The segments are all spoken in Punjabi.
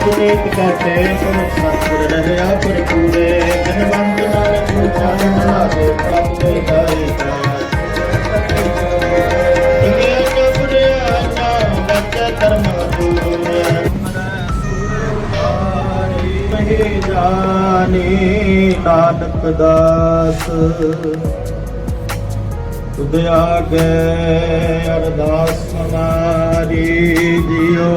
ਪੁਨੀਤ ਕਹਤੇ ਸੁਣ ਸਤਿਗੁਰ ਰਹਿਆ ਪਰ ਪੂਰੇ ਧਨਵੰਤ ਨਾਨਕ ਉਚਾਰਨ ਲਾਗੇ ਪ੍ਰਭ ਦੇ ਦਾਈ ਦੁਨੀਆ ਕੋ ਬੁਰਿਆ ਨਾਮ ਬੱਚੇ ਧਰਮ ਦੂਰ ਮਹੇ ਜਾਣੀ ਨਾਨਕ ਦਾਸ ਤੁਧ ਆਗੇ ਅਰਦਾਸ ਹਮਾਰੀ ਜਿਉ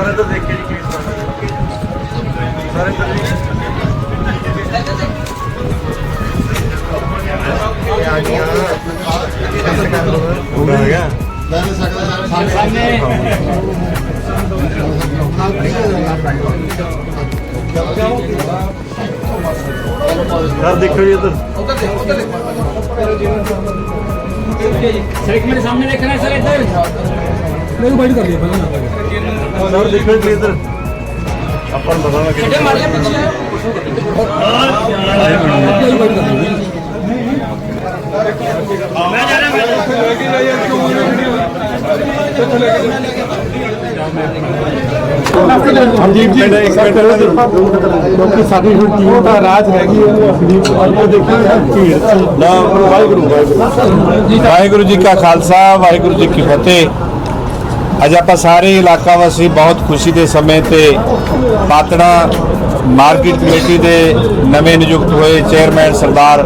ਸਾਰੇ ਤਾਂ ਦੇਖੇ ਜੀ ਕੇਸ ਸਾਰੇ ਤਾਂ ਸਰ ਦੇਖੋ ਜੀ ਇੱਧਰ। ਸਰ, ਇੱਕ ਮਿੰਟ ਸਾਹਮਣੇ ਦੇਖਣਾ ਸਰ ਇੱਧਰ। ਮੈਨੂੰ ਬਾਈਟ ਕਰ ਲਿਆ ਪਹਿਲਾਂ ਸਰ ਦੇਖੋ ਜੀ ਇੱਧਰ ਆਪਾਂ ਨੂੰ ਪਤਾ ਲੱਗੇ ਛੱਡੇ ਮਾਰ ਲਿਆ ਪਿੱਛੇ ਹਾਂਜੀ ਪਿੰਡ ਇੱਕ ਮਿੰਟ ਕਿਉਂਕਿ ਸਾਡੀ ਹੁਣ ਟੀਮ ਦਾ ਰਾਜ ਹੈਗੀ ਉਹ ਅੱਗੇ ਦੇਖੀ ਭੀੜ ਨਾ ਵਾਹਿਗੁਰੂ ਵਾਹਿਗੁਰੂ ਵਾਹਿਗੁਰੂ ਜੀ ਕਾ ਖਾਲਸਾ ਵਾਹਿਗੁਰੂ ਜੀ ਕੀ ਫਤਿਹ ਅੱਜ ਆਪਾਂ ਸਾਰੇ ਇਲਾਕਾ ਵਾਸੀ ਬਹੁਤ ਖੁਸ਼ੀ ਦੇ ਸਮੇਂ ਤੇ ਪਾਤੜਾ ਮਾਰਕੀਟ ਕਮੇਟੀ ਦੇ ਨਵੇਂ ਨਿਯੁਕਤ ਹੋਏ ਚੇਅਰਮੈਨ ਸਰਦਾਰ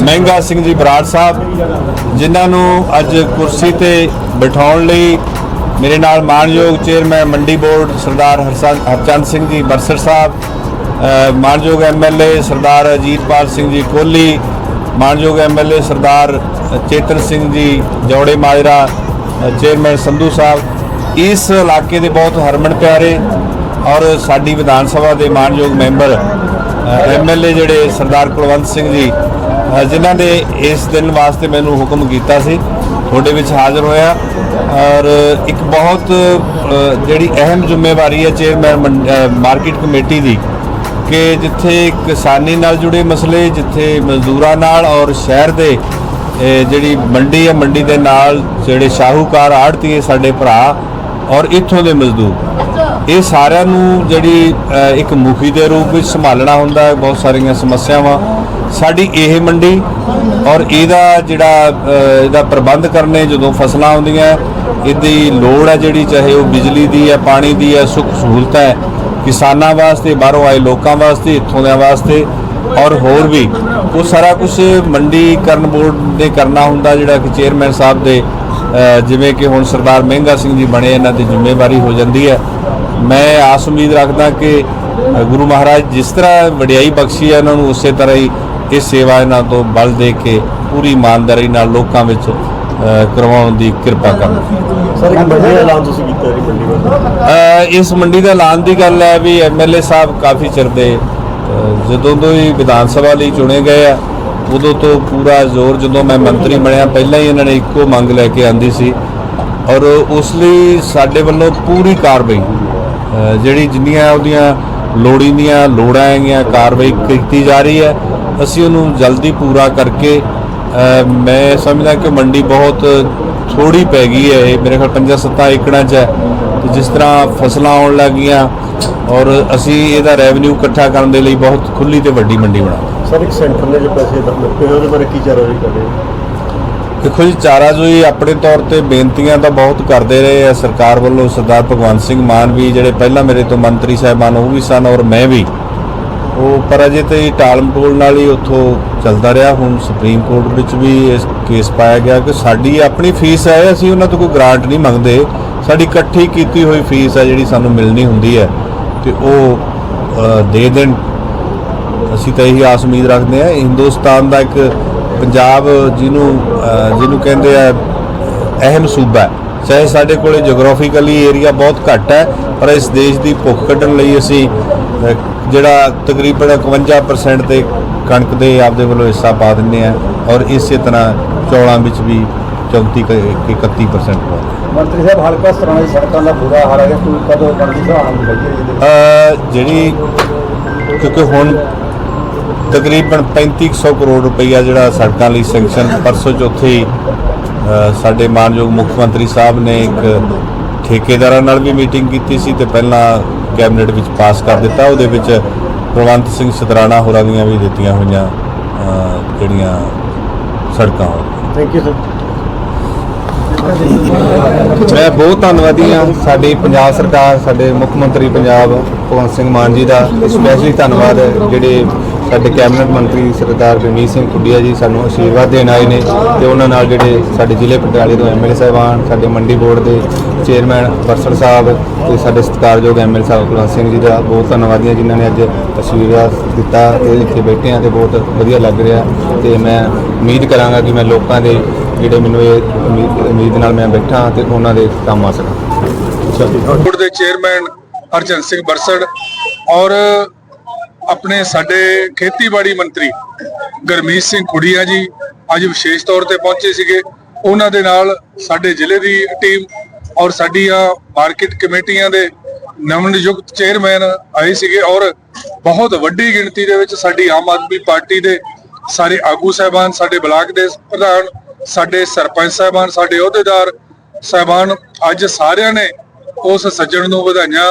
ਮਹਿੰਗਾ ਸਿੰਘ ਜੀ ਬਰਾੜ ਸਾਹਿਬ ਜਿਨ੍ਹਾਂ ਨੂੰ ਅੱਜ ਕੁਰਸੀ ਤੇ ਬਿਠਾਉਣ ਲਈ ਮੇਰੇ ਨਾਲ ਮਾਨਯੋਗ ਚੇਅਰਮੈਨ ਮੰਡੀ ਬੋਰਡ ਸਰਦਾਰ ਹਰਸਨ- ਹਰਚੰਦ ਸਿੰਘ ਜੀ ਬਰਸਰ ਸਾਹਿਬ ਅ, ਮਾਨਯੋਗ ਐਮਐਲਏ ਸਰਦਾਰ ਅਜੀਤਪਾਲ ਸਿੰਘ ਜੀ ਕੋਹਲੀ ਮਾਨਯੋਗ ਐਮਐਲਏ ਸਰਦਾਰ ਚੇਤਨ ਸਿੰਘ ਜੀ ਜੋੜੇ ਮਾਜਰਾ ਚੇਅਰਮੈਨ ਸੰਧੂ ਸਾਹਿਬ ਇਸ ਇਲਾਕੇ ਦੇ ਬਹੁਤ ਹਰਮਨ ਪਿਆਰੇ ਔਰ ਸਾਡੀ ਵਿਧਾਨ ਸਭਾ ਦੇ ਮਾਨਯੋਗ ਮੈਂਬਰ ਐਮਐਲਏ ਜਿਹੜੇ ਸਰਦਾਰ ਕੁਲਵੰਤ ਸਿੰਘ ਜੀ ਜਿਨ੍ਹਾਂ ਨੇ ਇਸ ਦਿਨ ਵਾਸਤੇ ਮੈਨੂੰ ਹੁਕਮ ਕੀਤਾ ਸੀ, ਤੁਹਾਡੇ ਵਿੱਚ ਹਾਜ਼ਰ ਹੋਇਆ। ਔਰ ਇੱਕ ਬਹੁਤ ਜਿਹੜੀ ਅਹਿਮ ਜ਼ਿੰਮੇਵਾਰੀ ਹੈ ਚੇਅਰਮੈਨ ਮਾਰਕੀਟ ਕਮੇਟੀ ਦੀ, ਕਿ ਜਿੱਥੇ ਕਿਸਾਨੀ ਨਾਲ ਜੁੜੇ ਮਸਲੇ, ਜਿੱਥੇ ਮਜ਼ਦੂਰਾਂ ਨਾਲ ਔਰ ਸ਼ਹਿਰ ਦੇ ਜਿਹੜੀ ਮੰਡੀ ਹੈ, ਮੰਡੀ ਦੇ ਨਾਲ ਜਿਹੜੇ ਸ਼ਾਹੂਕਾਰ ਆੜਤੀਏ ਸਾਡੇ ਭਰਾ ਔਰ ਇੱਥੋਂ ਦੇ ਮਜ਼ਦੂਰ। ਇਹ ਸਾਰਿਆਂ ਨੂੰ ਜਿਹੜੀ ਇੱਕ ਮੁਖੀ ਦੇ ਰੂਪ ਵਿੱਚ ਸੰਭਾਲਣਾ ਹੁੰਦਾ ਹੈ, ਬਹੁਤ ਸਾਰੀਆਂ ਸਮੱਸਿਆਵਾਂ। ਸਾਡੀ ਇਹ ਮੰਡੀ ਔਰ ਇਹਦਾ ਜਿਹੜਾ ਇਹਦਾ ਪ੍ਰਬੰਧ ਕਰਨੇ ਜਦੋਂ ਫਸਲਾਂ ਆਉਂਦੀਆਂ, ਇਹਦੀ ਲੋੜ ਹੈ ਜਿਹੜੀ, ਚਾਹੇ ਉਹ ਬਿਜਲੀ ਦੀ ਹੈ, ਪਾਣੀ ਦੀ ਹੈ, ਸੁੱਖ ਸਹੂਲਤ ਹੈ। ਕਿਸਾਨਾਂ ਵਾਸਤੇ, ਬਾਹਰੋਂ ਆਏ ਲੋਕਾਂ ਵਾਸਤੇ, ਇੱਥੋਂ ਦਿਆਂ ਵਾਸਤੇ ਔਰ ਹੋਰ ਵੀ ਉਹ ਸਾਰਾ ਕੁਝ ਮੰਡੀਕਰਨ ਬੋਰਡ ਨੇ ਕਰਨਾ ਹੁੰਦਾ ਜਿਹੜਾ ਕਿ ਚੇਅਰਮੈਨ ਸਾਹਿਬ ਦੇ ਜਿਵੇਂ ਕਿ ਹੁਣ ਸਰਦਾਰ ਮਹਿੰਗਾ ਸਿੰਘ ਜੀ ਬਣੇ ਇਹਨਾਂ ਦੀ ਜ਼ਿੰਮੇਵਾਰੀ ਹੋ ਜਾਂਦੀ ਹੈ। ਮੈਂ ਆਸ ਉਮੀਦ ਰੱਖਦਾ ਕਿ ਗੁਰੂ ਮਹਾਰਾਜ ਜਿਸ ਤਰ੍ਹਾਂ ਵਡਿਆਈ ਬਖਸ਼ੀ ਹੈ ਇਹਨਾਂ ਨੂੰ ਉਸੇ ਤਰ੍ਹਾਂ ਹੀ ਇਹ ਸੇਵਾ ਇਹਨਾਂ ਤੋਂ ਬਲ ਦੇ ਕੇ ਪੂਰੀ ਇਮਾਨਦਾਰੀ ਨਾਲ ਲੋਕਾਂ ਵਿੱਚ ਕਰਵਾਉਣ ਦੀ ਕਿਰਪਾ ਕਰਨ। ਸਰ ਇੱਕ ਵੱਡੇ ਐਲਾਨ ਤੁਸੀਂ ਕੀਤਾ ਜੀ ਮੰਡੀ ਵੱਲੋਂ? ਅ, ਇਸ ਮੰਡੀ ਦਾ ਐਲਾਨ ਦੀ ਗੱਲ ਹੈ ਵੀ ਐਮਐਲਏ ਸਾਹਿਬ ਕਾਫੀ ਚਿਰ ਦੇ ਜਦੋਂ ਤੋਂ ਹੀ ਵਿਧਾਨ ਸਭਾ ਲਈ ਚੁਣੇ ਗਏ ਆ, ਉਦੋਂ ਤੋਂ ਪੂਰਾ ਜ਼ੋਰ ਜਦੋਂ ਮੈਂ ਮੰਤਰੀ ਬਣਿਆ, ਪਹਿਲਾਂ ਹੀ ਇਹਨਾਂ ਨੇ ਇੱਕੋ ਮੰਗ ਲੈ ਕੇ ਆਂਦੀ ਸੀ। ਔਰ ਉਸ ਲਈ ਸਾਡੇ ਵੱਲੋਂ ਪੂਰੀ ਕਾਰਵਾਈ ਜਿਹੜੀ ਜਿੰਨੀਆਂ ਉਹਦੀਆਂ ਲੋੜੀਂਦੀਆਂ ਲੋੜਾਂ ਹੈਗੀਆਂ, ਕਾਰਵਾਈ ਕੀਤੀ ਜਾ ਰਹੀ ਹੈ, ਅਸੀਂ ਉਹਨੂੰ ਜਲਦੀ ਪੂਰਾ ਕਰਕੇ ਮੈਂ ਸਮਝਦਾ ਕਿ ਮੰਡੀ ਬਹੁਤ ਥੋੜੀ ਪੈ ਗਈ ਹੈ, ਇਹ ਮੇਰੇ ਖਿਆਲ 5-7 ਏਕੜਾਂ 'ਚ ਹੈ। ਤੇ ਜਿਸ ਤਰ੍ਹਾਂ ਫਸਲਾਂ ਆਉਣ ਲੱਗੀਆਂ ਔਰ ਅਸੀਂ ਇਹਦਾ ਰੈਵਨਿਊ ਇਕੱਠਾ ਕਰਨ ਦੇ ਲਈ ਬਹੁਤ ਖੁੱਲੀ ਤੇ ਵੱਡੀ ਮੰਡੀ ਬਣਾਵਾਂਗੇ ਸਰ ਇੱਕ ਸੈਂਟਰ ਨੇ ਜੋ ਪੈਸੇ ਦਿੱਤੇ ਉਹਦੇ ਬਾਰੇ ਕੀ ਚਾਰਵਾਈ ਕਰ ਰਹੇ ਹੋ? ਦੇਖੋ ਜੀ ਚਾਰਾ ਜੋਈ ਆਪਣੇ ਤੌਰ ਤੇ ਬੇਨਤੀਆਂ ਤਾਂ ਬਹੁਤ ਕਰਦੇ ਰਹੇ ਆ ਸਰਕਾਰ ਵੱਲੋਂ ਸਰਦਾਰ ਭਗਵੰਤ ਸਿੰਘ ਮਾਨ ਵੀ ਜਿਹੜੇ ਪਹਿਲਾਂ ਮੇਰੇ ਤੋਂ ਮੰਤਰੀ ਸਾਹਿਬਾਨ ਉਹ ਵੀ ਸਨ ਔਰ ਮੈਂ ਵੀ। ਉਹ ਪਰ ਅਜੇ ਤੇ ਟਾਲ ਮਟੋਲ ਨਾਲ ਹੀ ਉੱਥੋਂ ਚੱਲਦਾ ਰਿਹਾ। ਹੁਣ ਸੁਪਰੀਮ ਕੋਰਟ ਵਿੱਚ ਵੀ ਇਸ ਕੇਸ ਪਾਇਆ ਗਿਆ ਕਿ ਸਾਡੀ ਆਪਣੀ ਫੀਸ ਹੈ ਅਸੀਂ ਉਹਨਾਂ ਤੋਂ ਕੋਈ ਗ੍ਰਾਂਟ ਨਹੀਂ ਮੰਗਦੇ। ਸਾਡੀ ਇਕੱਠੀ ਕੀਤੀ ਹੋਈ ਫੀਸ ਹੈ ਜਿਹੜੀ ਸਾਨੂੰ ਮਿਲਣੀ ਹੁੰਦੀ ਹੈ ਤੇ ਉਹ ਦੇ ਦੇਣ। ਅਸੀਂ ਤਾਂ ਇਹੀ ਆਸ ਉਮੀਦ ਰੱਖਦੇ ਹਾਂ। ਹਿੰਦੁਸਤਾਨ ਦਾ ਇੱਕ ਪੰਜਾਬ ਜਿਹਨੂੰ ਜਿਹਨੂੰ ਕਹਿੰਦੇ ਆ, ਅਹਿਮ ਸੂਬਾ ਹੈ। ਚਾਹੇ ਸਾਡੇ ਕੋਲੇ ਜੀਓਗ੍ਰਾਫਿਕਲੀ ਏਰੀਆ ਬਹੁਤ ਘੱਟ ਹੈ, ਪਰ ਇਸ ਦੇਸ਼ ਦੀ ਭੁੱਖ ਕੱਢਣ ਲਈ ਅਸੀਂ ਜਿਹੜਾ ਤਕਰੀਬਨ 51% ਤੇ ਕਣਕ ਦੇ ਆਪਦੇ ਵੱਲੋਂ ਹਿੱਸਾ ਪਾ ਦਿੰਦੇ ਆ ਔਰ ਇਸੇ ਤਰ੍ਹਾਂ ਚੌਲਾਂ ਵਿੱਚ ਵੀ 34 ਕੁ- 31% ਪਾਉਂਦੇ ਹਾਂ। ਮੰਤਰੀ ਸਾਹਿਬ ਹਲਕਾ ਸਤਰਾਂ ਦੀ ਸੜਕਾਂ ਦਾ ਬੁਰਾ ਹਾਲ ਹੈ ਕੋਈ ਕਦੋਂ ਬਣਦੀ ਸਹਾਰਾ ਨਹੀਂ ਲੱਗੀ ਇਹਦੇ ਅ, ਜਿਹੜੀ ਕਿਉਂਕਿ ਹੁਣ ਤਕਰੀਬਨ 3500 ਕਰੋੜ ਰੁਪਈਆ ਜਿਹੜਾ ਸੜਕਾਂ ਲਈ ਸੈਂਕਸ਼ਨ ਪਰਸੋਂ ਚੌਥੇ ਹੀ ਅ, ਸਾਡੇ ਮਾਨਯੋਗ ਮੁੱਖ ਮੰਤਰੀ ਸਾਹਿਬ ਨੇ ਇੱਕ ਠੇਕੇਦਾਰਾਂ ਨਾਲ ਵੀ ਮੀਟਿੰਗ ਕੀਤੀ ਸੀ ਤੇ ਪਹਿਲਾਂ ਕੈਬਨਿਟ ਵਿੱਚ ਪਾਸ ਕਰ ਦਿੱਤਾ। ਉਹਦੇ ਵਿੱਚ ਕੁਲਵੰਤ ਸਿੰਘ ਸਤਰਾਣਾ ਹੋਰਾਂ ਦੀਆਂ ਵੀ ਦਿੱਤੀਆਂ ਹੋਈਆਂ ਅ, ਜਿਹੜੀਆਂ ਸੜਕਾਂ ਹੋਣ। ਥੈਂਕ ਯੂ ਸਰ ਮੈਂ ਬਹੁਤ ਧੰਨਵਾਦੀ ਹਾਂ ਸਾਡੀ ਪੰਜਾਬ ਸਰਕਾਰ, ਸਾਡੇ ਮੁੱਖ ਮੰਤਰੀ ਪੰਜਾਬ ਭਗਵੰਤ ਸਿੰਘ ਮਾਨ ਜੀ ਦਾ। ਸਪੈਸ਼ਲੀ ਧੰਨਵਾਦ ਜਿਹੜੇ ਸਾਡੇ ਕੈਬਨਿਟ ਮੰਤਰੀ ਸਰਦਾਰ ਗੁਰਮੀਤ ਸਿੰਘ ਕੁੱਡੀਆ ਜੀ ਸਾਨੂੰ ਆਸ਼ੀਰਵਾਦ ਦੇਣ ਆਏ ਨੇ ਤੇ ਉਹਨਾਂ ਨਾਲ ਜਿਹੜੇ ਸਾਡੇ ਜ਼ਿਲ੍ਹੇ ਪਟਿਆਲੇ ਤੋਂ ਐਮਐਲਏ ਸਾਹਿਬਾਨ, ਸਾਡੇ ਮੰਡੀ ਬੋਰਡ ਦੇ ਚੇਅਰਮੈਨ ਬਰਸੜ ਸਾਹਿਬ ਤੇ ਸਾਡੇ ਸਤਿਕਾਰਯੋਗ ਐਮਐਲਏ ਸਾਹਿਬ ਕੁਲਵੰਤ ਸਿੰਘ ਜੀ ਦਾ ਬਹੁਤ ਧੰਨਵਾਦੀ ਹਾਂ ਜਿਨ੍ਹਾਂ ਨੇ ਅੱਜ ਆਸ਼ੀਰਵਾਦ ਦਿੱਤਾ ਤੇ ਇੱਥੇ ਬੈਠੇ ਹਾਂ ਤੇ ਬਹੁਤ ਵਧੀਆ ਲੱਗ ਰਿਹਾ ਤੇ ਮੈਂ ਉਮੀਦ ਕਰਾਂਗਾ ਕਿ ਮੈਂ ਲੋਕਾਂ ਦੇ ਜਿਹੜੇ ਮੈਨੂੰ ਇਹ ਉਮੀਦ ਉਮੀਦ ਨਾਲ ਮੈਂ ਬੈਠਾ ਤੇ ਉਹਨਾਂ ਦੇ ਕੰਮ ਆ ਸਕਾਂ। ਬੋਰਡ ਦੇ ਚੇਅਰਮੈਨ ਹਰਜਨ ਸਿੰਘ ਬਰਸੜ ਔਰ ਆਪਣੇ ਸਾਡੇ ਖੇਤੀਬਾੜੀ ਮੰਤਰੀ ਗਰਮੀਤ ਸਿੰਘ ਖੁੜੀਆ ਜੀ ਅੱਜ ਵਿਸ਼ੇਸ਼ ਤੌਰ ਤੇ ਪਹੁੰਚੇ ਸੀਗੇ। ਉਹਨਾਂ ਦੇ ਨਾਲ ਸਾਡੇ ਜ਼ਿਲ੍ਹੇ ਦੀ ਟੀਮ ਔਰ ਸਾਡੀਆਂ ਮਾਰਕੀਟ ਕਮੇਟੀਆਂ ਦੇ ਨਵਨਿਯੁਕਤ ਚੇਅਰਮੈਨ ਆਏ ਸੀਗੇ ਔਰ ਬਹੁਤ ਵੱਡੀ ਗਿਣਤੀ ਦੇ ਵਿੱਚ ਸਾਡੀ ਆਮ ਆਦਮੀ ਪਾਰਟੀ ਦੇ ਸਾਰੇ ਆਗੂ ਸਹਿਬਾਨ, ਸਾਡੇ ਬਲਾਕ ਦੇ ਪ੍ਰਧਾਨ ਸਾਡੇ ਸਰਪੰਚ ਸਾਹਿਬਾਨ, ਸਾਡੇ ਅਹੁਦੇਦਾਰ ਸਹਿਬਾਨ ਅੱਜ ਸਾਰਿਆਂ ਨੇ ਉਸ ਸੱਜਣ ਨੂੰ ਵਧਾਈਆਂ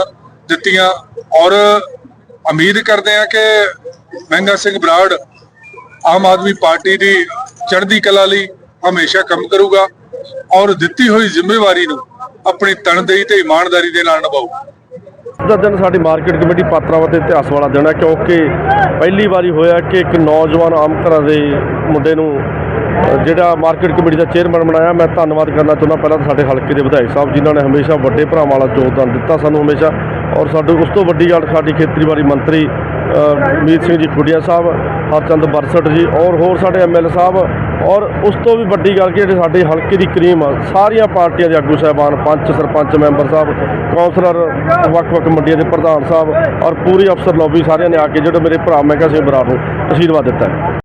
ਦਿੱਤੀਆਂ ਔਰ ਉਮੀਦ ਕਰਦੇ ਹਾਂ ਕਿ ਮਹਿੰਗਾ ਸਿੰਘ ਬਰਾੜ ਆਮ ਆਦਮੀ ਪਾਰਟੀ ਦੀ ਚੜ੍ਹਦੀ ਕਲਾ ਲਈ ਹਮੇਸ਼ਾ ਕੰਮ ਕਰੂਗਾ ਔਰ ਦਿੱਤੀ ਹੋਈ ਜ਼ਿੰਮੇਵਾਰੀ ਨੂੰ ਆਪਣੀ ਤਨਦੇਹੀ ਤੇ ਇਮਾਨਦਾਰੀ ਦੇ ਨਾਲ ਨਿਭਾਊਗਾ ਦਾ ਦਿਨ ਸਾਡੀ ਮਾਰਕੀਟ ਕਮੇਟੀ ਪਾਤਰਾਵਾਂ ਦੇ ਇਤਿਹਾਸ ਵਾਲਾ ਦਿਨ ਹੈ ਕਿਉਂਕਿ ਪਹਿਲੀ ਵਾਰੀ ਹੋਇਆ ਕਿ ਇੱਕ ਨੌਜਵਾਨ ਆਮ ਘਰਾਂ ਦੇ ਮੁੰਡੇ ਨੂੰ ਜਿਹੜਾ ਮਾਰਕੀਟ ਕਮੇਟੀ ਦਾ ਚੇਅਰਮੈਨ ਬਣਾਇਆ, ਮੈਂ ਧੰਨਵਾਦ ਕਰਨਾ ਚਾਹੁੰਦਾ ਪਹਿਲਾਂ ਤਾਂ ਸਾਡੇ ਹਲਕੇ ਦੇ ਵਿਧਾਇਕ ਸਾਹਿਬ, ਜਿਨ੍ਹਾਂ ਨੇ ਹਮੇਸ਼ਾ ਵੱਡੇ ਭਰਾਵਾਂ ਵਾਲਾ ਯੋਗਦਾਨ ਦਿੱਤਾ ਸਾਨੂੰ ਹਮੇਸ਼ਾ। ਔਰ ਸਾਡੇ ਉਸ ਤੋਂ ਵੱਡੀ ਗੱਲ ਸਾਡੀ ਖੇਤੀਬਾੜੀ ਮੰਤਰੀ ਮੀਤ ਸਿੰਘ ਜੀ ਖੁੱਡੀਆ ਸਾਹਿਬ, ਹਰਚੰਦ ਬਰਸਟ ਜੀ, ਔਰ ਹੋਰ ਸਾਡੇ ਐਮਐਲ ਸਾਹਿਬ, ਔਰ ਉਸ ਤੋਂ ਵੀ ਵੱਡੀ ਗੱਲ ਕਿ ਜਿਹੜੇ ਸਾਡੇ ਹਲਕੇ ਦੀ ਕਰੀਮ ਆ, ਸਾਰੀਆਂ ਪਾਰਟੀਆਂ ਦੇ ਆਗੂ ਸਾਹਿਬਾਨ, ਪੰਚ, ਸਰਪੰਚ, ਮੈਂਬਰ ਸਾਹਿਬ, ਕੌਂਸਲਰ, ਵੱਖ-ਵੱਖ ਮੰਡੀਆਂ ਦੇ ਪ੍ਰਧਾਨ ਸਾਹਿਬ, ਔਰ ਪੂਰੀ ਅਫਸਰ ਲੌਬੀ ਸਾਰਿਆਂ ਨੇ ਆ ਕੇ, ਜਿਹੜੇ ਮੇਰੇ ਭਰਾ, ਮੈਂ ਕਿਹਾ ਸਿੰਘ ਬਰਾੜ ਨੂੰ ਆਸ਼ੀਰਵਾਦ ਦਿੱਤਾ